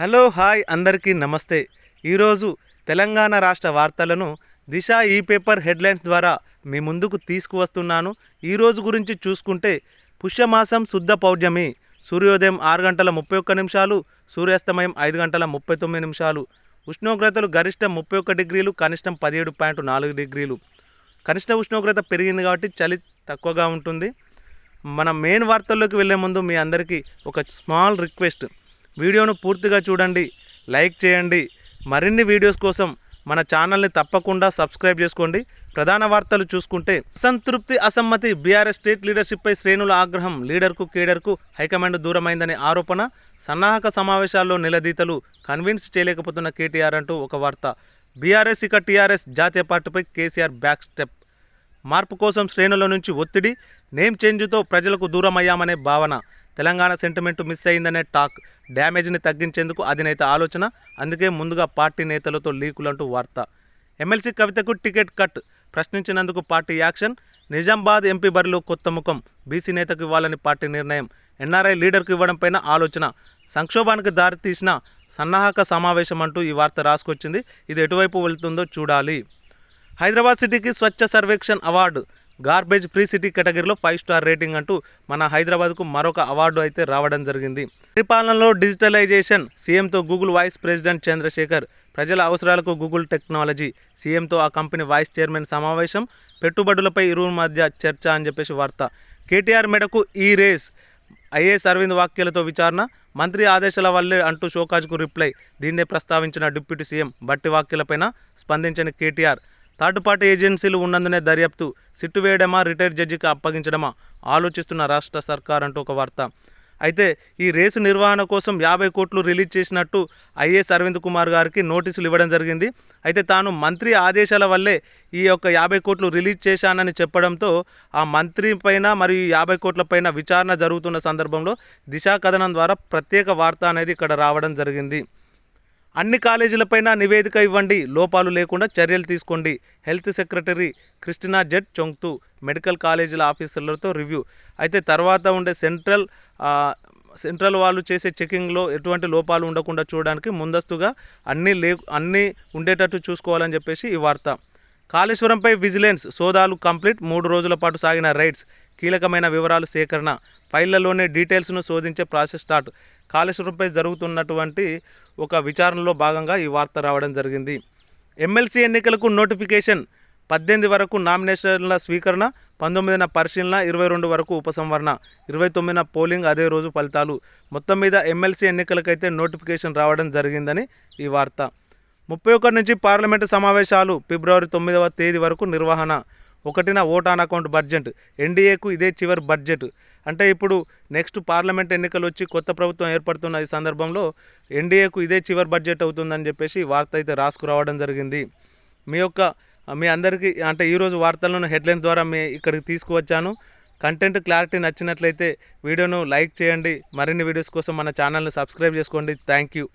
Hello hi అందరికీ నమస్తే. ఈరోజు తెలంగాణ రాష్ట్ర వార్తలను దిశ ఈ పేపర్ హెడ్లైన్స్ ద్వారా మీ ముందుకు తీసుకువస్తున్నాను. ఈరోజు గురించి చూసుకుంటే పుష్యమాసం శుద్ధ పౌర్ణమి. సూర్యోదయం ఆరు గంటల ముప్పై ఒక్క నిమిషాలు సూర్యాస్తమయం ఐదు గంటల ముప్పై తొమ్మిది నిమిషాలు ఉష్ణోగ్రతలు గరిష్టం ముప్పై ఒక్క డిగ్రీలు కనిష్టం పదిహేడు పాయింట్ నాలుగు డిగ్రీలు. కనిష్ట ఉష్ణోగ్రత పెరిగింది కాబట్టి చలి తక్కువగా ఉంటుంది. మన మెయిన్ వార్తల్లోకి వెళ్ళే ముందు మీ అందరికీ ఒక స్మాల్ రిక్వెస్ట్. వీడియోను పూర్తిగా చూడండి లైక్ చేయండి. మరిన్ని వీడియోస్ కోసం మన ఛానల్ని తప్పకుండా సబ్స్క్రైబ్ చేసుకోండి. ప్రధాన వార్తలు చూసుకుంటే అసంతృప్తి అసమ్మతి బీఆర్ఎస్ స్టేట్ లీడర్షిప్పై శ్రేణుల ఆగ్రహం లీడర్కు కేడర్కు హైకమాండ్ దూరమైందనే ఆరోపణ సన్నాహక సమావేశాల్లో నిలదీతలు కన్విన్స్ చేయలేకపోతున్న కేటీఆర్ అంటూ ఒక వార్త. బీఆర్ఎస్ ఇక టీఆర్ఎస్ జాతీయ పార్టీపై కేసీఆర్ బ్యాక్ స్టెప్. మార్పు కోసం శ్రేణుల నుంచి ఒత్తిడి నేమ్ చేంజ్తో ప్రజలకు దూరమయ్యామనే భావన. తెలంగాణ సెంటిమెంట్ మిస్ అయిందనే టాక్ డ్యామేజ్ని తగ్గించేందుకు అధినేత ఆలోచన. అందుకే ముందుగా పార్టీ నేతలతో లీకులంటూ వార్త. ఎమ్మెల్సీ కవితకు టికెట్ కట్ ప్రశ్నించినందుకు పార్టీ యాక్షన్. నిజామాబాద్ ఎంపీ బరిలో కొత్త ముఖం. బీసీ నేతకు ఇవ్వాలని పార్టీ నిర్ణయం. ఎన్ఆర్ఐ లీడర్కు ఇవ్వడం పైన ఆలోచన. సంక్షోభానికి దారితీసిన సన్నాహక సమావేశం అంటూ ఈ వార్త రాసుకొచ్చింది. ఇది ఎటువైపు వెళ్తుందో చూడాలి. హైదరాబాద్ సిటీకి Swachh Survekshan award. Garbage free city కేటగిరీలో ఫైవ్ స్టార్ రేటింగ్ అంటూ మన హైదరాబాద్కు మరొక అవార్డు అయితే రావడం జరిగింది. పరిపాలనలో డిజిటలైజేషన్ సీఎంతో గూగుల్ వైస్ ప్రెసిడెంట్ చంద్రశేఖర్ ప్రజల అవసరాలకు గూగుల్ టెక్నాలజీ సీఎంతో ఆ కంపెనీ వైస్ చైర్మన్ సమావేశం పెట్టుబడులపై ఇరువురు మధ్య చర్చ అని చెప్పేసి వార్త. కేటీఆర్ మెడకు ఈ రేస్ ఐఏఎస్ అరవింద్ వాక్యాలతో విచారణ మంత్రి ఆదేశాల వల్లే అంటూ షోకాజ్కు రిప్లై దీన్నే ప్రస్తావించిన డిప్యూటీ సీఎం బట్టి వాక్యాలపైన స్పందించిన కేటీఆర్. థర్డ్ పార్టీ ఏజెన్సీలు ఉన్నందునే దర్యాప్తు. సిట్టు వేయడమా రిటైర్డ్ జడ్జికి అప్పగించడమా? ఆలోచిస్తున్న రాష్ట్ర సర్కార్ అంటూ ఒక వార్త. అయితే ఈ రేసు నిర్వహణ కోసం యాభై కోట్లు రిలీజ్ చేసినట్టు ఐఏఎస్ అరవింద్ కుమార్ గారికి నోటీసులు ఇవ్వడం జరిగింది. అయితే తాను మంత్రి ఆదేశాల వల్లే ఈ యొక్క యాభై కోట్లు రిలీజ్ చేశానని చెప్పడంతో ఆ మంత్రి పైన మరియు యాభై కోట్ల పైన విచారణ జరుగుతున్న సందర్భంలో దిశా కథనం ద్వారా ప్రత్యేక వార్త అనేది ఇక్కడ రావడం జరిగింది. అన్ని కాలేజీలపైన నివేదిక ఇవ్వండి. లోపాలు లేకుండా చర్యలు తీసుకోండి. Health secretary Christina Z Chongthu medical కాలేజీల ఆఫీసర్లతో రివ్యూ. అయితే తర్వాత ఉండే సెంట్రల్ సెంట్రల్ వాళ్ళు చేసే చెకింగ్లో ఎటువంటి లోపాలు ఉండకుండా చూడడానికి ముందస్తుగా అన్నీ లే అన్నీ ఉండేటట్టు చూసుకోవాలని చెప్పేసి ఈ వార్త. కాళేశ్వరంపై విజిలెన్స్ సోదాలు కంప్లీట్ మూడు రోజుల పాటు సాగిన రైడ్స్. కీలకమైన వివరాలు సేకరణ ఫైళ్ళలోనే డీటెయిల్స్ను శోధించే ప్రాసెస్ స్టార్ట్. కాళేశ్వరంపై జరుగుతున్నటువంటి ఒక విచారణలో భాగంగా ఈ వార్త రావడం జరిగింది. ఎమ్మెల్సీ ఎన్నికలకు నోటిఫికేషన్ పద్దెనిమిది వరకు నామినేషన్ల స్వీకరణ పంతొమ్మిదిన పరిశీలన ఇరవై రెండు వరకు ఉపసంహరణ ఇరవై తొమ్మిదిన పోలింగ్ అదే రోజు ఫలితాలు. మొత్తం మీద ఎమ్మెల్సీ ఎన్నికలకైతే నోటిఫికేషన్ రావడం జరిగిందని ఈ వార్త. ముప్పై ఒకటి నుంచి పార్లమెంటు సమావేశాలు ఫిబ్రవరి తొమ్మిదవ తేదీ వరకు నిర్వహణ. ఒకటిన ఓట్ ఆన్ అకౌంట్ బడ్జెట్ ఎన్డీఏకు ఇదే చివరి బడ్జెట్. అంటే ఇప్పుడు నెక్స్ట్ పార్లమెంట్ ఎన్నికలు వచ్చి కొత్త ప్రభుత్వం ఏర్పడుతున్న ఈ సందర్భంలో ఎన్డీఏకు ఇదే చివరి బడ్జెట్ అవుతుందని చెప్పేసి వార్త అయితే రాసుకురావడం జరిగింది. మీ యొక్క మీ అందరికీ అంటే ఈరోజు వార్తలను హెడ్లైన్స్ ద్వారా మీ ఇక్కడికి తీసుకువచ్చాను. కంటెంట్ క్లారిటీ నచ్చినట్లయితే వీడియోను లైక్ చేయండి. మరిన్ని వీడియోస్ కోసం మన ఛానల్ని సబ్స్క్రైబ్ చేసుకోండి. Thank you.